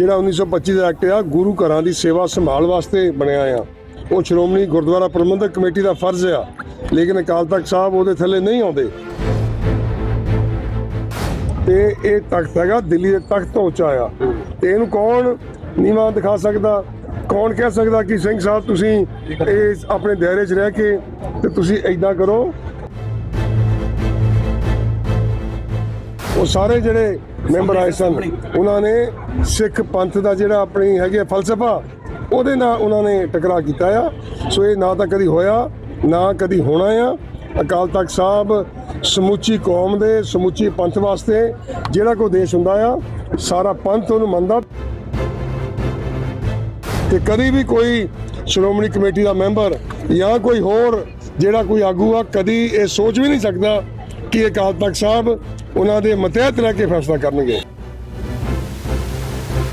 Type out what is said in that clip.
ਜਿਹੜਾ 1925 ਦਾ ਐਕਟ ਆ ਗੁਰੂ ਘਰਾਂ ਦੀ ਸੇਵਾ ਸੰਭਾਲ ਵਾਸਤੇ ਬਣਿਆ ਆ। ਉਹ ਸ਼੍ਰੋਮਣੀ ਗੁਰਦੁਆਰਾ ਪ੍ਰਬੰਧਕ ਕਮੇਟੀ ਦਾ ਫਰਜ਼ ਆ। ਲੇਕਿਨ ਅਕਾਲ ਤਖਤ ਸਾਹਿਬ ਉਹਦੇ ਥੱਲੇ ਨਹੀਂ ਆਉਂਦੇ। ਤੇ ਇਹ ਤਖਤ ਹੈਗਾ ਦਿੱਲੀ ਦੇ ਤਖਤ ਤੋਂ ਉੱਚਾ ਆ। ਤੇ ਇਹਨੂੰ ਕੌਣ ਨੀਵਾਂ ਦਿਖਾ ਸਕਦਾ? ਕੌਣ ਕਹਿ ਸਕਦਾ ਕਿ ਸਿੰਘ ਸਾਹਿਬ ਤੁਸੀਂ ਇਹ ਆਪਣੇ ਦਾਇਰੇ 'ਚ ਰਹਿ ਕੇ ਤੇ ਤੁਸੀਂ ਐਦਾਂ ਕਰੋ ਉਹ ਸਾਰੇ ਜਿਹੜੇ ਮੈਂਬਰ ਆਏ ਸਨ ਉਹਨਾਂ ਨੇ ਸਿੱਖ ਪੰਥ ਦਾ ਜਿਹੜਾ ਆਪਣੀ ਹੈਗੀ ਫਲਸਫਾ ਉਹਦੇ ਨਾਲ ਉਹਨਾਂ ਨੇ ਟਕਰਾਅ ਕੀਤਾ ਆ। ਸੋ ਇਹ ਨਾ ਤਾਂ ਕਦੀ ਹੋਇਆ ਨਾ ਕਦੀ ਹੋਣਾ ਆ। ਅਕਾਲ ਤਖਤ ਸਾਹਿਬ ਸਮੁੱਚੀ ਕੌਮ ਦੇ ਸਮੁੱਚੀ ਪੰਥ ਵਾਸਤੇ ਜਿਹੜਾ ਕੋਈ ਦੇਸ਼ ਹੁੰਦਾ ਆ ਸਾਰਾ ਪੰਥ ਉਹਨੂੰ ਮੰਨਦਾ। ਤੇ ਕਦੀ ਵੀ ਕੋਈ ਸ਼੍ਰੋਮਣੀ ਕਮੇਟੀ ਦਾ ਮੈਂਬਰ ਜਾਂ ਕੋਈ ਹੋਰ ਜਿਹੜਾ ਕੋਈ ਆਗੂ ਆ ਕਦੀ ਇਹ ਸੋਚ ਵੀ ਨਹੀਂ ਸਕਦਾ ਕਿ ਅਕਾਲ ਤਖਤ ਸਾਹਿਬ ਉਹਨਾਂ ਦੇ ਮਤਹਿਤ ਰਹਿ ਕੇ ਫੈਸਲਾ ਕਰਨਗੇ।